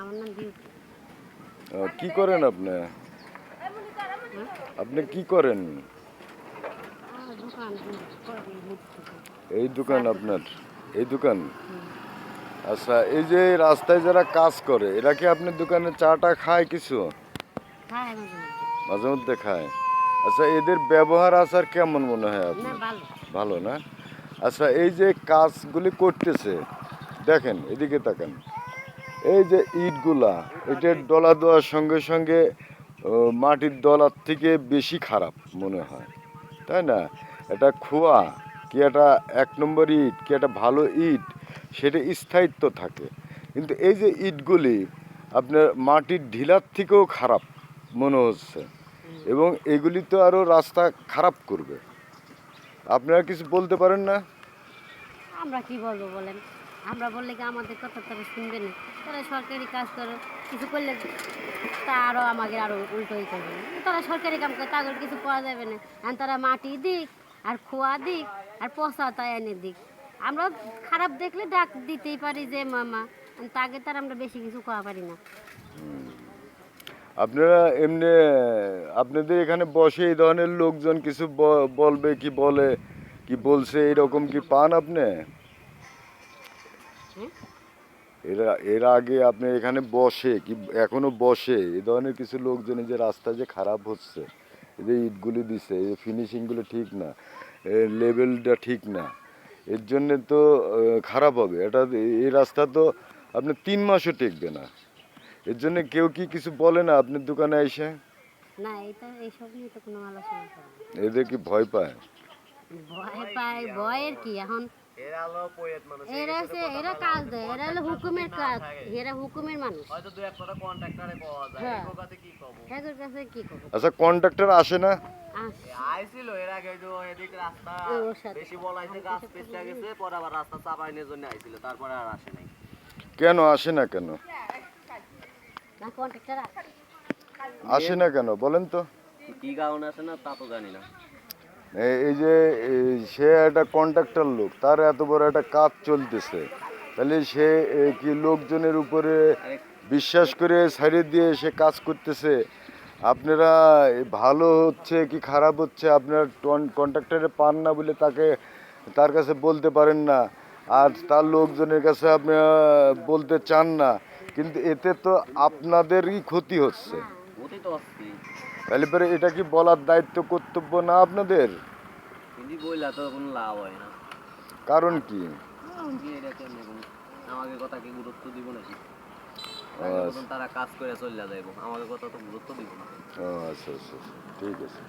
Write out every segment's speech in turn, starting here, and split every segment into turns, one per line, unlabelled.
আমার নাম বিউটি।
কি করেন আপনি? আপনি কি করেন? এই দোকান আপনার? এই দোকান? আচ্ছা এই যে রাস্তায় যারা কাজ করে এরা কি আপনার দোকানে চাটা খায় কিছু?
মাঝে মধ্যে।
খায়। আচ্ছা এদের ব্যবহার আচার কেমন মনে হয় আপনার?
ভালো।
ভালো না? আচ্ছা এই যে কাজগুলি করতেছে দেখেন এদিকে তাকান। এই যে ইটগুলা এটার ডলা দেওয়ার সঙ্গে সঙ্গে মাটির ডলার থেকে বেশি খারাপ মনে হয়। তাই না? এটা খোয়া, কি একটা এক নম্বর ইট, কি একটা ভালো ইট, সেটা স্থায়িত্ব থাকে। কিন্তু এই যে ইটগুলি, আপনার মাটির ঢিলার থেকেও খারাপ মনে হচ্ছে। এবং এগুলি তো আরও রাস্তা খারাপ করবে। আপনারা কিছু বলতে পারেন না?
আমরা কি বলব বলেন? আমরা বললে কি আমাদের কথা তারা শুনবে না? তারা সরকারি কাজ করে, কিছু করলে তা আরও আমাকে আরও উল্টোই করবে তারা সরকারি কাম করে তাদের কিছু পাওয়া যাবে না। আর তারা মাটি দিক, আর খোয়া দিক, আর পচা তাই এনে দিক। আমরা খারাপ দেখলে ডাক দিতেই পারি যে, মামা, তাকে তার আমরা বেশি কিছু খাওয়া পারি না।
আপনারা এমনি, আপনাদের এখানে বসে এই ধরনের লোকজন কিছু বলবে কি বলে, কি বলছে, এরকম কি পান আপনি? এরা এর আগে আপনি এখানে বসে কি এখনও বসে এ ধরনের কিছু লোকজন যে রাস্তা যে খারাপ হচ্ছে এই যে ইটগুলি দিছে এই ফিনিশিংগুলো ঠিক না লেভেলটা ঠিক না এর জন্য তো খারাপ হবে। এটা এই রাস্তা তো আপনি তিন মাসও টেকবে না। এর জন্য কেউ কি কিছু বলে না আপনার দোকানে এসে?
না এটা এইসব নিয়ে তো কোনো আলোচনা
এদের কি ভয় পায়?
ভয় পায় ভয়ের কি? এখন এরা হচ্ছে এরা কাজ দেয় এরা হলো হুকুমের কাজ এরা হুকুমের মানুষ।
হয়তো দু এক কথা কন্ট্রাক্টরে পাওয়া যায়
হ্যাঁ।
এর কাছে কি কব
এদের কাছে কি করব
আচ্ছা কন্ট্রাক্টর আসে না?
আইছিল এর আগে যে এদিক রাস্তা বেশি বলাইছে গাছ পেছলে গেছে পরে আবার রাস্তা চাপাইনের জন্য আইছিল তারপরে আর আসে নাই।
কেন আসে না কেন?
না কন্ট্রাক্টর
আসে। না কেন? বলেন তো।
কি কারণে আসে না তা তো জানি না।
এই যে সে একটা কন্ট্রাক্টর লোক, তার এত বড় একটা কাজ চলতেছে। তাহলে সে কি লোকজনের উপরে বিশ্বাস করে ছাড়িয়ে দিয়ে সে কাজ করতেছে? আপনারা ভালো হচ্ছে কি খারাপ হচ্ছে? আপনারা কন্ট্রাক্টরে পান না বলে তাকে, তার কাছে বলতে পারেন না। আর তার লোকজনের কাছে আপনারা বলতে চান না। কিন্তু এতে তো আপনাদেরই ক্ষতি হচ্ছে।
ওতেই তো আসছি
তাহলে পরে এটা কি বলার দায়িত্ব কর্তব্য না আপনাদের?
কিন্তু বইলা তো কোনো লাভ হয় না।
কারণ কি?
আমাকে কথা কি গুরুত্ব দিব নাকি?
আচ্ছা।
তারা কাজ করে চলে যাইব আমাকে কথা তো গুরুত্ব দিব না।
ও আচ্ছা আচ্ছা আচ্ছা, ঠিক আছে।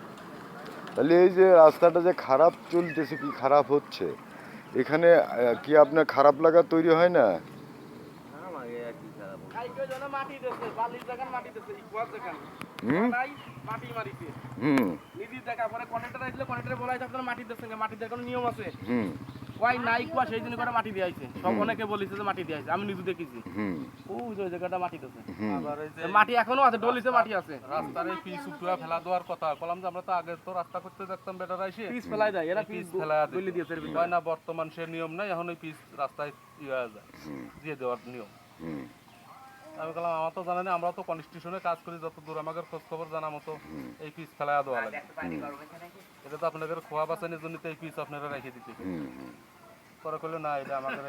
তাহলে এই যে রাস্তাটা যে খারাপ চলতেছে কি খারাপ হচ্ছে? এখানে কি আপনার খারাপ লাগা তৈরি হয় না
আমাকে আর কি খারাপ হবে?
কাইকে যেন মাটি দিছে বালির জায়গায় মাটি ইকুয়াল মাটি মারিছে।
হুম।
নিদির পরে কন্ট্রাক্টর আইছিল কন্ট্রাক্টর বলাই আপনারা মাটি মাটি দেওয়ার কোনো নিয়ম আছে?
হুম।
নাই কুয়া সেই জন্য করে মাটি দিয়েছে সব অনেকে বলিছে যে মাটি দিয়েছে আমি নিজে দেখেছি।
হুম।
যে জায়গাটা মাটি দিছে মাটি এখনও আছে ডলিছে মাটি আছে।
রাস্তার এই পিচ উপরা ফেলা দেওয়ার কথা বললাম যে আমরা তো আগে তো রাস্তা করতে দেখতাম বেটারা এসে।
পিস ফেলাই যায় এরা
পিচ
পিস
ফেলা
দিয়েছে
না বর্তমান সে নিয়ম নাই এখন ওই পিচ রাস্তায় ইয়ে যায়। দিয়ে দেওয়ার নিয়ম।
হুম।
আমি বললাম আমার তো জানা নেই আমরা তো কনস্টিটিউশনে কাজ করি যত দূর আমাদের খোঁজ খবর জানা মতো এই পিচ ফেলা দেওয়া লাগে। এটা তো আপনাদের খোয়া বাঁচানোর জন্য তো এই পিচ আপনারা রেখে দিতে। পরে করলে না এটা আমাদের।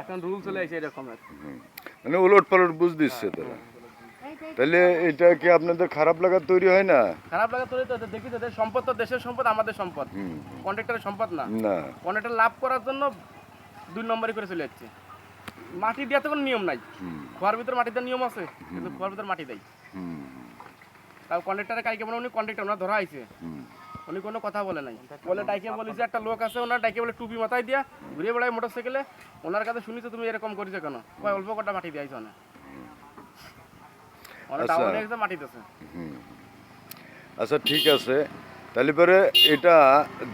এখন রুল চলে আসে এরকমের
হুম। মানে উলট পালট বুঝ দিচ্ছে তারা। তাহলে এটা কি আপনাদের খারাপ লাগা তৈরি হয় না?
খারাপ লাগে তোর তো দেখি তো সম্পদ তো দেশের সম্পদ আমাদের সম্পদ। কন্ট্রাক্টরের সম্পদ না।
না।
কন্ট্রাক্টর লাভ করার জন্য দুই নম্বরই করে চলে যাচ্ছে। মাটি দেওয়ার তো কোনো নিয়ম নাই। খোয়ার ভিতরে মাটি দেওয়ার নিয়ম আছে কিন্তু খোয়ার ভিতরে মাটি দেয়
হুম।
তাও কন্ট্রাক্টরের কাইকে বলে উনি কন্ট্রাক্টর ওনার ধরা হয়েছে।
হুম।
উনি কোনো কথা বলে নাই। বলে ডাইকে বলেছে একটা লোক আছে ওনার ডাইকে বলে টুপি মাথায় দিয়া ঘুরে বেড়ায় মোটর সাইকেলে ওনার কাছে শুনেছো তুমি এরকম করেছ কেন? কয় অল্প কটা মাটি দিয়েছ না
আচ্ছা।
ডাউন মাটি দিতেছে
আচ্ছা ঠিক আছে। তাহলে পরে এটা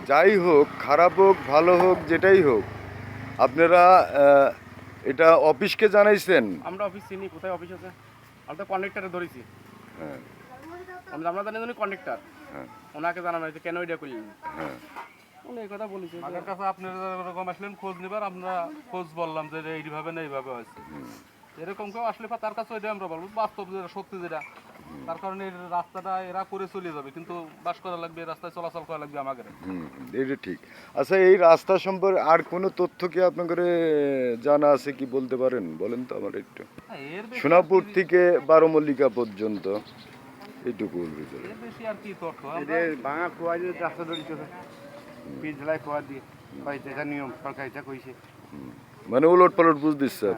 যাই হোক খারাপ হোক ভালো হোক যেটাই হোক আপনারা এটা অফিসকে জানাইছেন?
আমরা অফিস চিনি কোথায় অফিস আছে? আমরা তো কন্ডাক্টারে ধরেছি।
হ্যাঁ।
আমরা আমরা জানি কন্ডাক্টার কন্ট্রাক্টর
হ্যাঁ।
ওনাকে জানানো হয়েছে কেন এটা করলেন?
হ্যাঁ।
উনি এই কথা বলেছে যে-
আমাদের কাছে আপনারা এরকম আসলেন খোঁজ নিবার আমরা খোঁজ বললাম যে এইভাবে না এইভাবে হয়েছে। এরকম কেউ আসলে তার কাছে ওইটা আমরা বলব বাস্তব যেটা সত্যি যেটা। তার কারণে এই রাস্তাটা এরা করে চলে যাবে কিন্তু বাস করা লাগবে রাস্তায় চলাচল করা লাগবে আমাদের
এটা ঠিক। আচ্ছা এই রাস্তা সম্পর্কে আর কোনো তথ্য কি আপনাদের জানা আছে কি বলতে পারেন? বলেন তো আমার একটু।
হ্যাঁ,
সোনাপুর থেকে বারোমল্লিকা পর্যন্ত এইটুকুর ভিতরে।
এর বেশি আর কি তথ্য?
যে ভাঙা কুয়া যে রাস্তা ধরে চলে পিচ ঝালাই কুয়া দিয়ে। হয়তো এটা নিয়ম সরকার এটা কইছে।
মানে উলট পালট বুঝ দিচ্ছে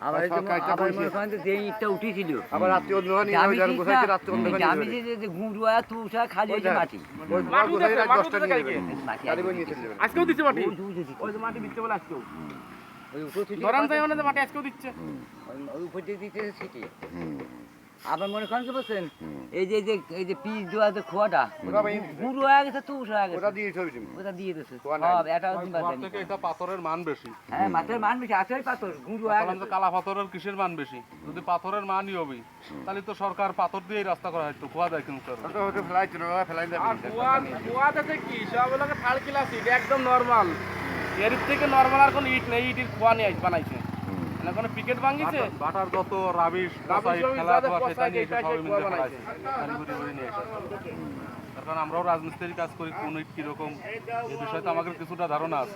আবার
সরকার এটা কইছে।
মনে করেন যে যে ইটটা উঠেছিল
আবার রাত্রি অন্ধকার নিয়ে
আমি
যান
ঠিক
গোসাইতে অন্ধকার
আমি যে যে- যে তুষা খালি ওই মাটি।
দশটা নিয়ে
আজকেও দিচ্ছে মাটি।
ওই যে উঠে দিচ্ছে।
ওই যে মাটি দিচ্ছে বলে আজকেও।
ওই উপর থেকে
ধরান যায় মানে মাটি আজকেও দিচ্ছে।
ওই- ওই উপর দিতে
হুম।
আবার মনে করেন কি বলছেন? এই যে এই যে পিস দেওয়া যে খোয়াটা হয়ে গেছে হয়ে গেছে।
ওটা দিয়ে ছবি
ওটা দিয়ে সব এটা
থেকে এটা পাথরের মান বেশি।
হ্যাঁ মাছের মান বেশি আছে পাথর গুঁড়ো হয়ে গেছে।
কালা পাথরের কিসের মান বেশি? যদি পাথরের মানই হবে তাহলে তো সরকার পাথর দিয়েই রাস্তা করা হয়তো খোয়া দেয় কিন্তু স্যার।
ওটা হয়তো ফেলাই ছিল ফেলাই দেবে।
আর কুয়া কি সব হলো থার্ড ক্লাস ইট একদম নর্মাল এর থেকে নর্মাল আর কোনো ইট নেই ইটের খোয়া নিয়ে বানাইছে। মানে কোনো পিকেট ভাঙিছে?
বাটার- যত রাবিশ খেলা সেটা নিয়ে সবাই মিলে। তার কারণ আমরাও রাজমিস্ত্রির কাজ করি কোন কীরকম এ বিষয়ে তো আমাদের কিছুটা ধারণা আছে।